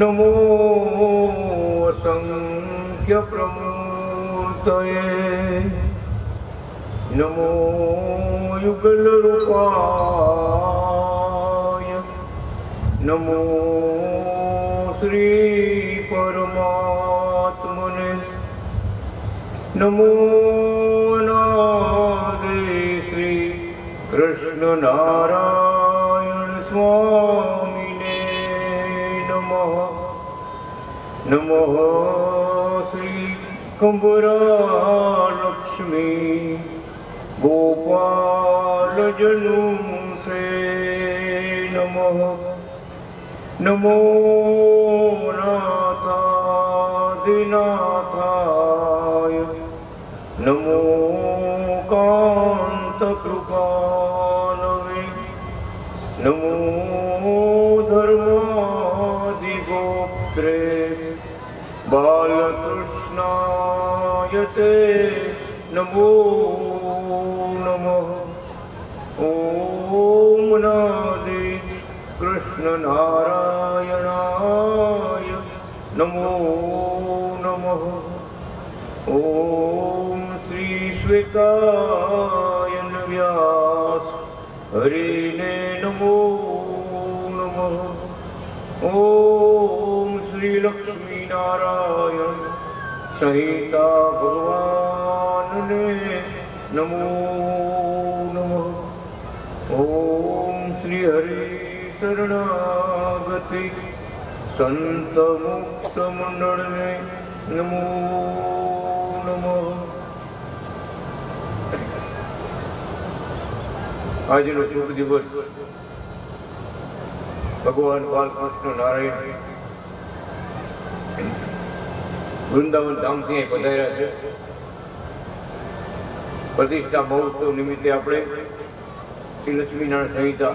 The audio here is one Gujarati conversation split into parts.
નમો સંખ્ય પ્રમૂર્તયે નમો યુગલ રૂપાય નમો શ્રી પરમાત્મને નમો નાદે શ્રી કૃષ્ણ નારાયણ નમઃ શ્રી કંબરાલક્ષ્મી ગોપાલ જનુસે નમઃ નમો નાથાદિનાથાય નમો ભગવતે નમો નમો. ઓમ નાદે કૃષ્ણ નારાયણાય. નમો નમો. ઓમ શ્રી શ્વેતાય વ્યાસ. હરિને નમો નમઃ. ઓમ શ્રી લક્ષ્મીનારાયણ સહિતા ભગવાનને નમો નમ ઓમ શ્રી હરે શરણાગતિ સંત મુક્ત મંડળને નમો નમ આજનો શુભ દિવસ ભગવાન બાલકૃષ્ણ નારાયણ વૃંદાવન ધામથી અહીં પધાર્યા છે. પ્રતિષ્ઠા મહોત્સવ નિમિત્તે આપણે શ્રી લક્ષ્મીનારાયણ સંહિતા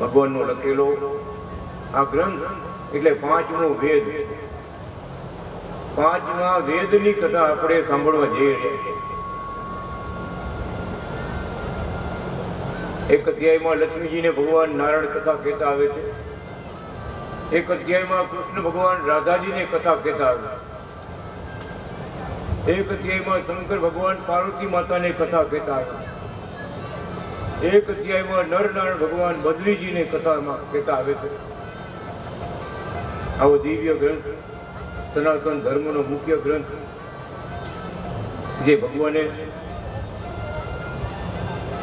ભગવાનનો લખેલો આ ગ્રંથ એટલે પાંચમો વેદ. પાંચમા વેદની કથા આપણે સાંભળવા જઈએ છીએ એક અધ્યાયમાં લક્ષ્મીજીને ભગવાન નારાયણ કથા કહેતા આવે છે. એક અધ્યાયમાં કૃષ્ણ ભગવાન રાધાજીને કથા કહેતા એક અધ્યાયમાં શંકર ભગવાન પાર્વતી માતાને કથા કહેતા એક અધ્યાયમાં નરનારાયણ ભગવાન બદ્રીજીને કથામાં કહેતા આવે છે. આવો દિવ્ય ગ્રંથ, સનાતન ધર્મનો મુખ્ય ગ્રંથ, જે ભગવાને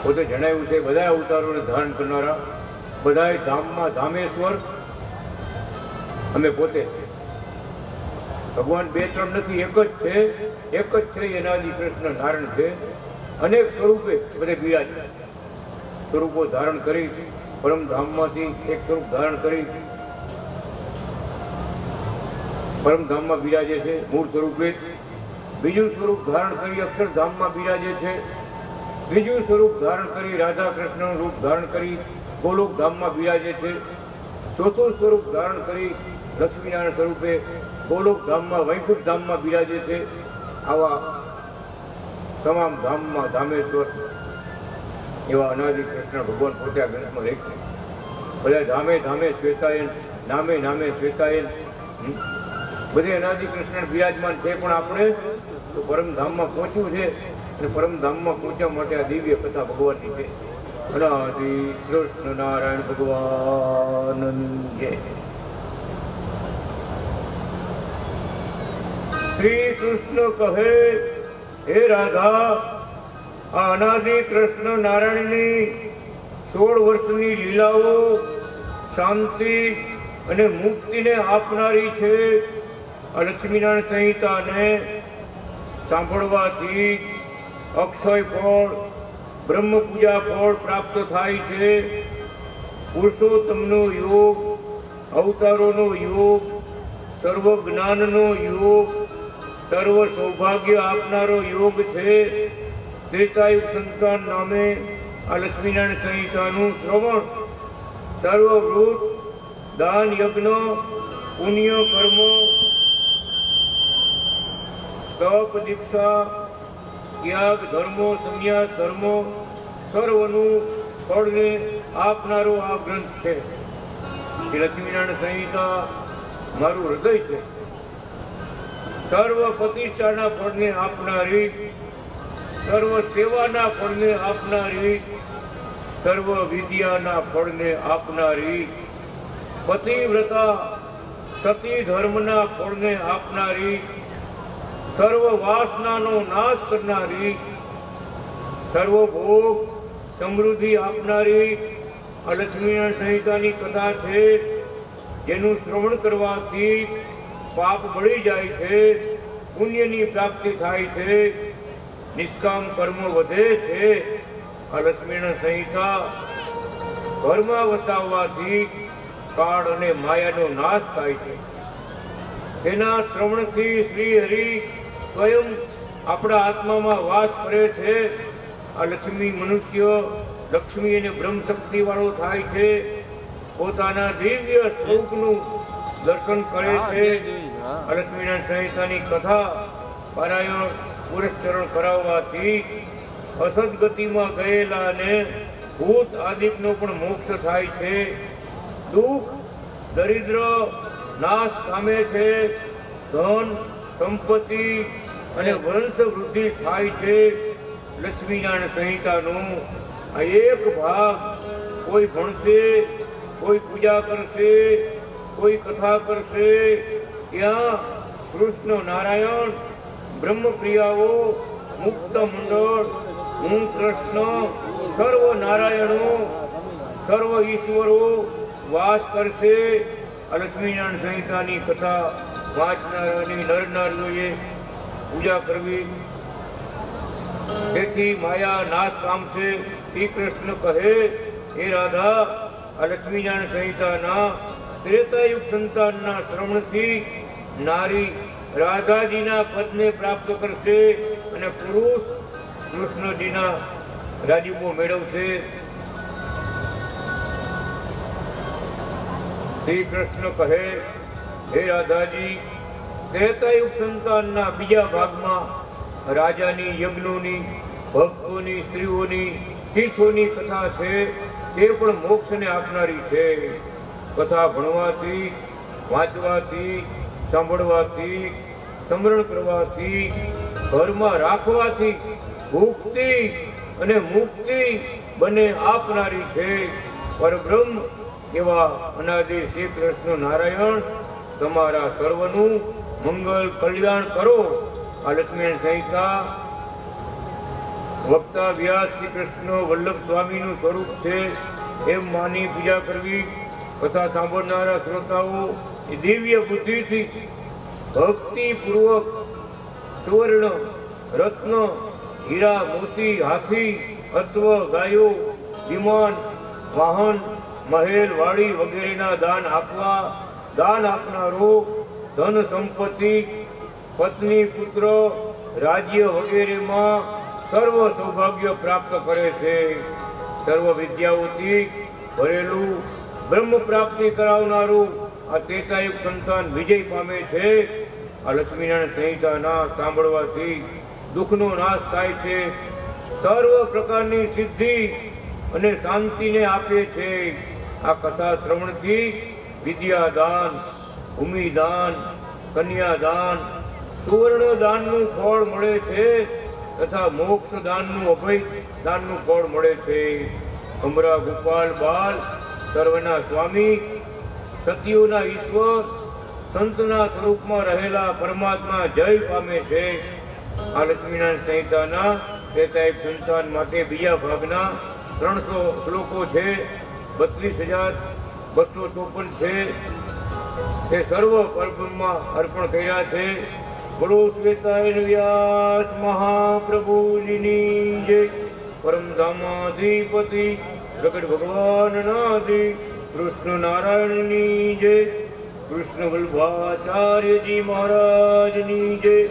પોતે જણાવ્યું છે બધા અવતારોને ધારણ કરનારા બધાએ ધામમાં ધામેશ્વર અમે પોતે ભગવાન બે ત્રણ નથી, એક જ છે. એક જ છે એનાદી કૃષ્ણ નારાયણ છે. અનેક સ્વરૂપે બધે બિરાજ સ્વરૂપો ધારણ કરી પરમધામમાંથી એક સ્વરૂપ ધારણ કરી. પરમધામમાં બિરાજે છે મૂળ સ્વરૂપે. બીજું સ્વરૂપ ધારણ કરી અક્ષરધામમાં બિરાજે છે. ત્રીજું સ્વરૂપ ધારણ કરી રાધા કૃષ્ણનું રૂપ ધારણ કરી ગોલોક ધામમાં બિરાજે છે. ચોથું સ્વરૂપ ધારણ કરી લક્ષ્મીનારાયણ સ્વરૂપે ગોલોક ધામમાં, વૈકુંઠ ધામમાં બિરાજે છે. આવા તમામ ધામમાં ધામેશ્વર એવા અનાદિ કૃષ્ણ ભગવાન પોતે આ ગ્રંથમાં રહે છે. બધા ધામે ધામે શ્વેતાયન, નામે નામે શ્વેતાયન બધે અનાદિ કૃષ્ણ બિરાજમાન છે પણ આપણે તો પરમધામમાં પહોંચ્યું છે અને પરમધામમાં પહોંચવા માટે આ દિવ્ય કથા ભગવાનની છે. અનાદિ કૃષ્ણ નારાયણ ભગવાન જય. શ્રી કૃષ્ણ કહે, હે રાધા આ અનાદિ કૃષ્ણ નારાયણની સોળ વર્ષની લીલાઓ શાંતિ અને મુક્તિને આપનારી છે લક્ષ્મીનારાયણ સંહિતાને સાંભળવાથી અક્ષય ફળ બ્રહ્મ પૂજા ફળ પ્રાપ્ત થાય છે. પુરુષોત્તમનો યોગ, અવતારોનો યોગ સર્વ જ્ઞાનનો યોગ, સર્વ સૌભાગ્ય આપનારો યોગ છે. ત્રેતાયુગ સંતાન નામે આ લક્ષ્મીનારાયણ સંહિતાનું શ્રવણ. સર્વવૃત, દાન, યજ્ઞ, પુણ્ય, કર્મ, તપ, દીક્ષા, ત્યાગ, ધર્મો, સંન્યાસ, ધર્મો સર્વનું ફળને આપનારો આ ગ્રંથ છે. શ્રી લક્ષ્મીનારાયણ સંહિતા મારું હૃદય છે. સર્વ પ્રતિષ્ઠાના ફળને આપનારી, સર્વ સેવાના ફળને આપનારી, સર્વ વિદ્યાના ફળને આપનારી, પતિવ્રતા સતી ધર્મના ફળને આપનારી, સર્વ વાસનાનો નાશ કરનારી સર્વ ભોગ સમૃદ્ધિ આપનારી લક્ષ્મીનારાયણ સંહિતાની કથા છે. જેનું શ્રવણ કરવાથી પાપ બળી જાય છે, પુણ્યની પ્રાપ્તિ થાય છે, નિષ્કામ કર્મ વધે છે. આ સંહિતા ઘરમાં વસાવવાથી કાળ અને માયાનો નાશ થાય છે. તેના શ્રવણથી શ્રી હરિ સ્વયં આપણા આત્મામાં વાસ કરે છે. આ લક્ષ્મી મનુષ્ય લક્ષ્મી અને બ્રહ્મ શક્તિ વાળો થાય છે. પોતાના દિવ્ય સ્વરૂપનું દર્શન કરે છે. લક્ષ્મીનારાયણ સંહિતાની કથા પારાયણ પુરસ્ચરણ કરાવવાથી અસદગતિમાં ગયેલા અને ભૂત આદિકનો પણ મોક્ષ થાય છે. દુઃખ દરિદ્ર નાશ પામે છે. ધન સંપત્તિ અને વંશ વૃદ્ધિ થાય છે. લક્ષ્મીનારાયણ સંહિતાનો આ એક ભાગ કોઈ ભણશે કોઈ પૂજા કરશે કોઈ કથા કરશે ત્યાં કૃષ્ણ નારાયણ બ્રહ્મપ્રિયાઓ મુક્ત મંડળ હું કૃષ્ણ સર્વ નારાયણો સર્વ ઈશ્વરો વાસ કરશે આ લક્ષ્મીનારાયણ સંહિતાની કથા વાંચનારાની નર નારીઓએ પૂજા કરવી તેથી માયા નાશ પામશે શ્રી કૃષ્ણ કહે, હે રાધા, આ લક્ષ્મીનારાયણ સંહિતાના ત્રેતાયુગ સંતાનના શ્રવણથી નારી રાધાજીના પદને પ્રાપ્ત કરશે અને પુરુષ કૃષ્ણજીના રાજીપો મેળવશે. શ્રી કૃષ્ણ કહે, હે રાધાજી, ત્રેતાયુગ સંતાનના બીજા ભાગમાં રાજાની, યજ્ઞોની, ભક્તોની, સ્ત્રીઓની, તીર્થોની કથા છે. તે પણ મોક્ષને આપનારી છે. કથા ભણવાથી, વાંચવાથી, સાંભળવાથી, સ્મરણ કરવાથી, ઘરમાં રાખવાથી ભુક્તિ અને મુક્તિ બંને આપનારી છે. પરબ્રહ્મ એવા અનાદિ શ્રી કૃષ્ણ નારાયણ, તમારા સર્વનું મંગલ કલ્યાણ કરો. આ લક્ષ્મીનારાયણ સંહિતા વક્તા વ્યાસ શ્રી કૃષ્ણ વલ્લભ સ્વામીનું સ્વરૂપ છે એમ માની પૂજા કરવી કથા સાંભળનારા શ્રોતાઓ દિવ્ય બુદ્ધિથી ભક્તિપૂર્વક સુવર્ણ, રત્ન, હીરા, મોતી, હાથી, અશ્વ, ગાયો, વિમાન, વાહન, મહેલ, વાડી વગેરેના દાન આપવા, દાન આપનારો ધન સંપત્તિ પત્ની, પુત્રો, રાજ્ય વગેરેમાં સર્વ સૌભાગ્ય પ્રાપ્ત કરે છે. સર્વ વિદ્યાઓથી ભરેલું બ્રહ્મ પ્રાપ્તિ કરાવનારું આ ત્રેતાયુગ સંતાન વિજય પામે છે. આ લક્ષ્મીનારાયણ સંહિતાના સાંભળવાથી દુઃખનો નાશ થાય છે. સર્વ પ્રકારની સિદ્ધિ અને શાંતિને આપે છે. આ કથા શ્રવણથી વિદ્યાદાન, ભૂમિદાન, કન્યાદાન સુવર્ણ દાનનું ફળ મળે છે તથા મોક્ષ દાનનું અભય દાનનું ફળ મળે છે. અમરા ગોપાલ બાલ, સર્વના સ્વામી, સતીઓના ઈશ્વર, સંતના સ્વરૂપમાં રહેલા પરમાત્મા જય પામે છે. આ લક્ષ્મીનારાયણ સંહિતાના તેતાય સંતાન માટે બીજા ભાગના ત્રણસો શ્લોકો છે. બત્રીસ હજાર બસો ચોપન છે. તે સર્વ પરબ્રહ્મમાં અર્પણ કર્યા છે. બોલો શ્વેતાયન વ્યાસ મહાપ્રભુજીની જય. પરમધામાધિપતિ પ્રગટ ભગવાનનાધિ કૃષ્ણ નારાયણની જય. કૃષ્ણ વલ્ભાચાર્યજી મહારાજની જય.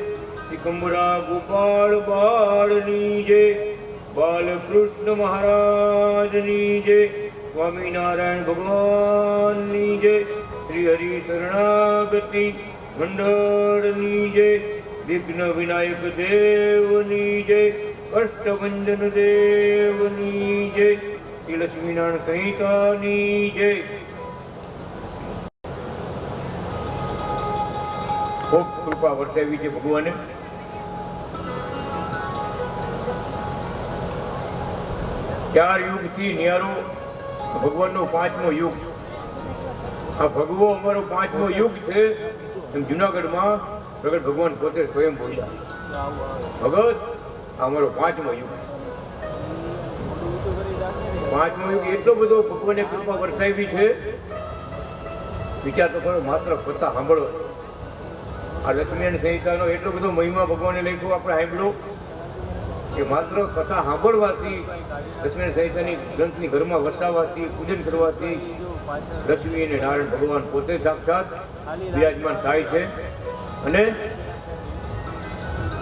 સિકંબરા ગોપાળ બાળની જય. બાલકૃષ્ણ મહારાજની જય. સ્વામિનારાયણ ભગવાનની જય. શ્રી હરિ શરણાગતિ મંડળની જય, વિઘ્ન વિનાયક દેવની જય કષ્ટભંજન દેવની જય શ્રી લક્ષ્મીનારાયણ સંહિતાની જય. ખૂબ કૃપા વર્તાવી છે ભગવાને. ચાર યુગથી ન્યારો, ભગવાનનો પાંચમો યુગ. આ ભગવો અમારો પાંચમો યુગ છે. એમ જુનાગઢમાં પ્રગટ ભગવાન પોતે સ્વયં બોલ્યા. ભગત અમારો પાંચમો યુગ પાંચમો યુગ એટલો બધો ભગવાને કૃપા વરસાવી છે. વિચાર તો કરો, માત્ર કથા સાંભળો. આ લક્ષ્મીયન સંહિતાનો એટલો બધો મહિમા ભગવાને લખ્યો, આપણે સાંભળ્યો કે માત્ર કથા સાંભળવાથી લક્ષ્મીયન સંહિતાની ગ્રંથની ઘરમાં વસાવવાથી પૂજન કરવાથી લક્ષ્મી અને નારાયણ ભગવાન પોતે સાક્ષાત બિરાજમાન થાય છે. અને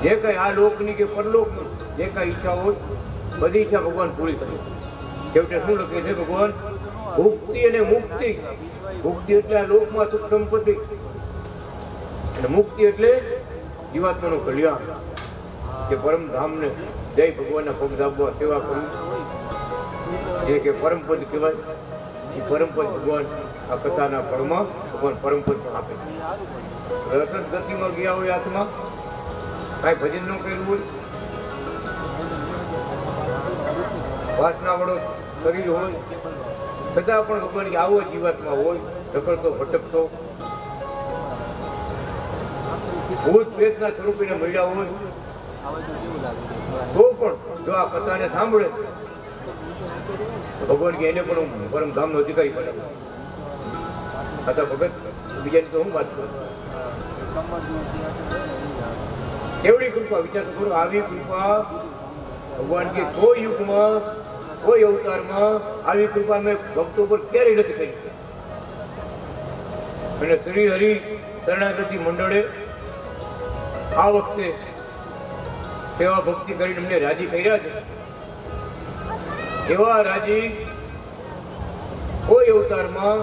જે કંઈ આ લોકની કે પરલોકની જે કાંઈ ઈચ્છા હોય, બધી ઈચ્છા ભગવાન પૂરી કરે. છેવટે શું લખે છે ભગવાન? ભુક્તિ અને મુક્તિ. ભુક્તિ એટલે આ લોકમાં સુખ સંપત્તિ. અને મુક્તિ એટલે જીવાત્માનું કલ્યાણ. કે પરમધામને જય ભગવાનના પગ દાબવા સેવા કરવી. જે કે પરમ પદ કહેવાય. એ પરમપદ ભગવાન આ કથાના ફળમાં ભગવાન પરમપદ આપે. રસન ગતિમાં ગયા હોય આત્મા કાંઈ ભજન ન કર્યું હોય. વાસના વડો શરીર હોય. છતાં પણ ભગવાન આવો જીવાત્મા હોય ઢકડતો ભટકતો. ભૂત પ્રેતના સ્વરૂપીને મળ્યા હોય. તો પણ જો આ કથાને સાંભળે ભગવાન કે એને પણ હું પરમ ધામનો અધિકારી બનાવું અથવા ભગત, બીજાની તો હું વાત કરું? એવડી કૃપા, વિચાર કરો, આવી કૃપા ભગવાન કે કોઈ યુગમાં, કોઈ અવતારમાં આવી કૃપા મેં ભક્તો પર ક્યારેય નથી કરી અને શ્રી હરિ શરણાગતિ મંડળે આ વખતે સેવા ભક્તિ કરીને અમને રાજી કર્યા છે. એવા રાજી કોઈ અવતારમાં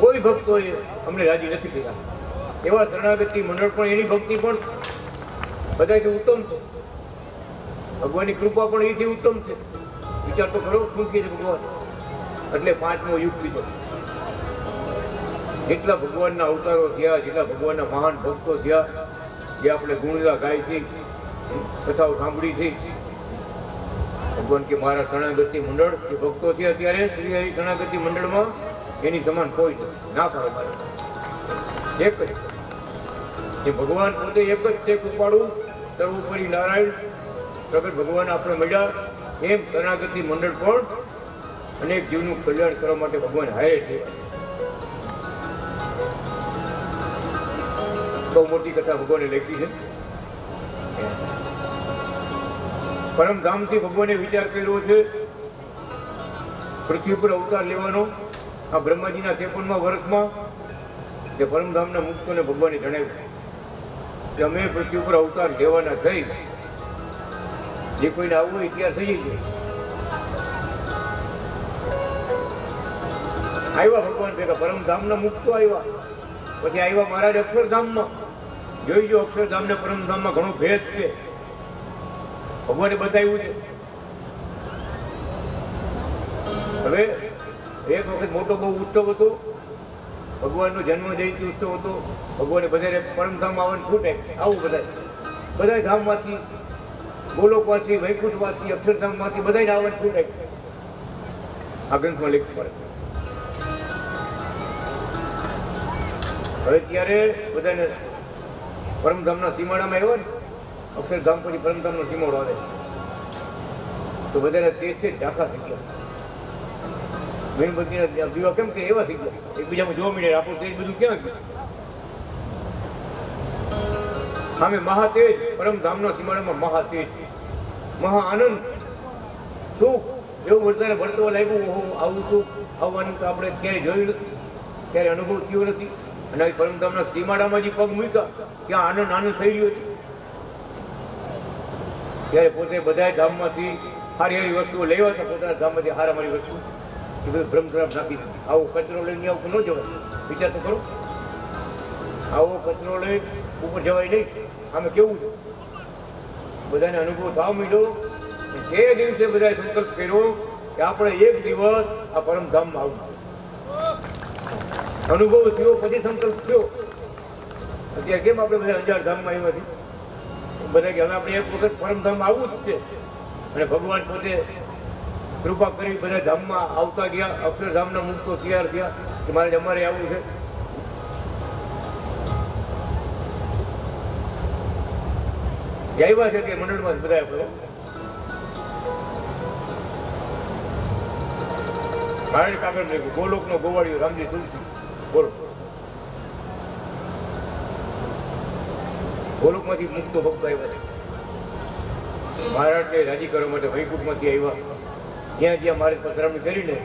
કોઈ ભક્તોએ અમને રાજી નથી કર્યા. એવા શરણાગતિ મંડળ પણ એની ભક્તિ પણ બધાથી ઉત્તમ છે. ભગવાનની કૃપા પણ એથી ઉત્તમ છે. વિચાર તો ખરો ખૂંકી છે ભગવાન. એટલે પાંચમો યુગ કીધો જેટલા ભગવાનના અવતારો થયા, જેટલા ભગવાનના મહાન ભક્તો થયા, જે આપણે ગુણગા ગાય છે, કથાઓ સાંભળી છે ભગવાન કે મારા શરણાગતિ મંડળ, જે ભક્તો છે અત્યારે, શ્રી હરિ શરણાગતિ મંડળમાં, એની સમાન કોઈ ના પડે મારે. એક જ. જે ભગવાન પોતે એક જ ટેક ઉપાડું સર્વોપરી નારાયણ, પ્રગટ ભગવાન આપણે મળ્યા, એમ શરણાગતિ મંડળ પણ અનેક જીવનું કલ્યાણ કરવા માટે ભગવાન હારે છે. બહુ મોટી કથા ભગવાને લખી છે. પરમધામથી ભગવાને વિચાર કર્યો છે. પૃથ્વી પર અવતાર લેવાનો આ બ્રહ્માજીના ત્રેપનમાં વર્ષમાં. જે પરમધામના મુક્તોને ભગવાને જણાવ્યું. કે અમે પૃથ્વી ઉપર અવતાર લેવાના થઈ. જે કોઈને આવવું હોય ત્યાર થઈ જાય. આવ્યા ભગવાન ભેગા પરમધામના મુક્તો આવ્યા. પછી આવ્યા મહારાજ અક્ષરધામમાં. જોઈ જો અક્ષરધામ ને પરમધામમાં ઘણો ભેદ છે. ભગવાને બતાવ્યું છે. હવે એક વખત મોટો બહુ ઉત્સવ હતો. ભગવાનનો જન્મ જયંતિ ઉત્સવ હતો. ભગવાને બધાને પરમધામ આવવાનું છૂટે. આવું બધા બધા ધામમાંથી, ગોલોકવાસી, વૈકુંઠવાસી, અક્ષરધામમાંથી બધાને આવવાનું છૂટે. આ ગ્રંથમાં લેખ પડે. હવે ત્યારે બધાને પરમધામના સીમાડામાં આવ્યો ને અક્ષરધામ પછી પરમધામનો સીમાડો આવે. તો વધારે તે છે ઝાંખા થઈ ગયા મીણબત્તીના દીવા કેમ કે એવા થઈ ગયા એકબીજામાં જોવા મળે, આપણું તેજ બધું ક્યાં ગયું? સામે મહાતેજ, પરમધામના સીમાડામાં મહાતેજ. મહા આનંદ સુખ એવું બધાને ભરતો લાગ્યું, હું આવું છું. આવવાનું તો આપણે ક્યાંય જોયું નથી. ક્યારે અનુભવ થયો નથી. અને પરમધામના સીમાડામાં જે પગ મૂક્યા, ત્યાં આનંદ આનંદ થઈ ગયો છે. ત્યારે પોતે બધા ધામમાંથી સારી સારી વસ્તુઓ લેવા હતા, પોતાના ધામમાંથી સારા મારી વસ્તુ. એ બધું ભ્રમશ્રાપ નાખી આવો કચરો લઈને આવું ન જવાય? વિચાર તો કરો. આવો કચરો લઈ ઉપર જવાય નહીં. આમે કેવું છે? બધાને અનુભવ થવા મળ્યો જે દિવસે બધાએ સંકલ્પ કર્યો કે આપણે એક દિવસ આ પરમધામમાં આવું. અનુભવ થયો, પછી સંકલ્પ થયો. અત્યારે કેમ આપણે બધા અંજાર ધામમાં આવ્યા છીએ? બધા કે હવે આપણે એક વખત પરમધામ આવવું જ છે. અને ભગવાન પોતે કૃપા કરી બધા ધામમાં આવતા ગયા અક્ષરધામના મુક્તો તૈયાર થયા કે મારે અમારે આવવું છે. જાય છે કે મંડળમાં બધા આપણે મારે કાગળ લખ્યું ગોલોકનો ગોવાળિયો રામજી તુલસી. બોલો. ગોલોકમાંથી મુક્તો ભક્તો આવ્યા છે. મહારાજને રાજી કરવા માટે વૈકુંઠમાંથી આવ્યા. જ્યાં જ્યાં મારે પધરામણી કરીને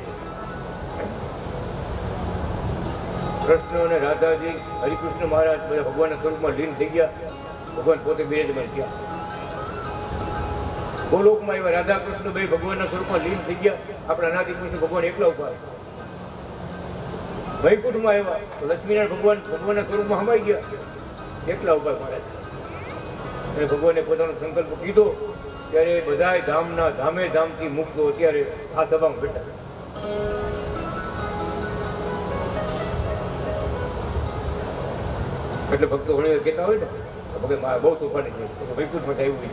કૃષ્ણ અને રાધાજી, હરિકૃષ્ણ મહારાજ બધા ભગવાનના સ્વરૂપમાં લીન થઈ ગયા. ભગવાન પોતે બિરાજમાન થયા ગોલોકમાં એવા રાધા કૃષ્ણ ભાઈ ભગવાનના સ્વરૂપમાં લીન થઈ ગયા. આપણા અનાદિ કૃષ્ણ ભગવાન એકલા ઊભા વૈકુંઠમાં આવ્યા. લક્ષ્મીનારાયણ ભગવાન ભગવાનના સ્વરૂપમાં હમાઈ ગયા. એકલા ઊભા અને ભગવાને પોતાનો સંકલ્પ કીધો, ત્યારે બધાય ધામના ધામે ધામથી મુક્તો અત્યારે આ સભામાં બેઠા એટલે ભક્તો ઘણી કહેતા હોય ને ભગે મારે બહુ તોફાની છે, તો વૈકુંઠમાં આવ્યું છે.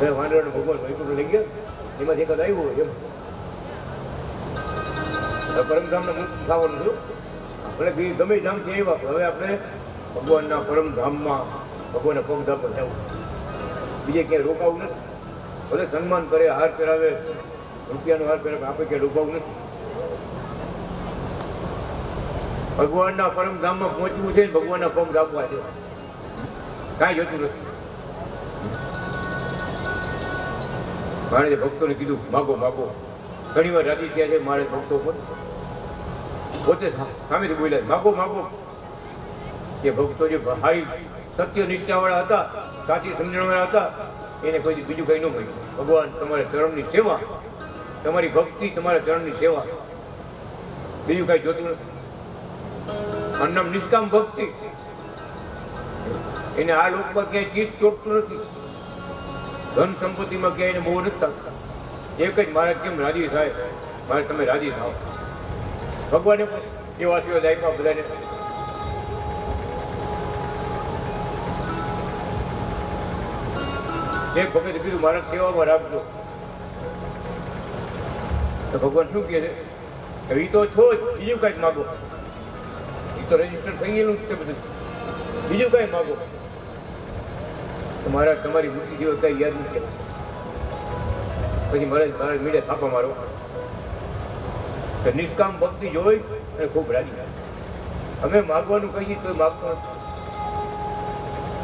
હવે ભગવાન વૈકુંઠ લઈ ગયા, એમાંથી એકાદ આવ્યું હોય એમ. પરમધામના થવાનું છું આપણે બી ગમે ધામ છે એ વાપરો હવે આપણે ભગવાનના પરમ ધામમાં ભગવાનના પગધામ પર જવું બીજે ક્યાંય રોકાવું નથી. ભલે સન્માન કરે, હાર પહેરાવે, રૂપિયાનો હાર પહેરાવે આપણે ક્યાંય રોકાવું નથી. ભગવાનના પરમધામમાં પહોંચવું છે ભગવાનના પગ દાબવા છે. કાંઈ જોતું નથી. મારે ભક્તોને કીધું, માગો માગો. ઘણી વાર રાજી થયા છે મારે ભક્તો પર પોતે સામેથી બોલ્યા, માગો માગો. કે ભક્તો જે હારી સત્ય નિષ્ઠાવાળા હતા, સાચી સમજણવાળા હતા, એને કોઈ બીજું કંઈ ન મળ્યું. ભગવાન તમારા ચરણની સેવા, તમારી ભક્તિ તમારા ચરણની સેવા. બીજું કાંઈ જોતું નથી. અન્નમ નિષ્કામ ભક્તિ. એને આ લોકમાં ક્યાંય ચીજ ચોટતું નથી. ધન સંપત્તિમાં ક્યાંય એને બહુ નથી એક જ મારા કેમ રાજી થાય? મારે તમે રાજી થાવ. ભગવાને આશીર્વાદ આપ્યા બધાને એક વખતે કીધું, મારા સેવામાં રાખજો. તો ભગવાન શું કહે છે? એ તો છો જ, બીજું કાંઈક માગો. એ તો રજિસ્ટર થઈ ગયેલું છે બધું. બીજું કાંઈ માગો. મારા, તમારી બુદ્ધિ જેવો કાંઈ યાદ નથી પછી મારે મારે મીડે થાપા મારો તો નિષ્કામ ભક્તિ જોઈ અને ખૂબ રાજી અમે માગવાનું કહીએ તો માગતો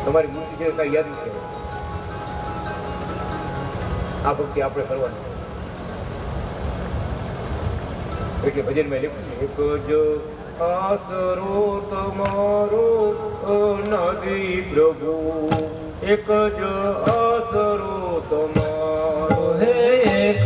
તમારી મૂર્તિ છે કાંઈ યાદ છે? આ ભક્તિ આપણે કરવાની એટલે ભજનમાં લખ્યું એક જ આસરો તમારો નથી પ્રભુ, એક જ આસરો તમારો હે એક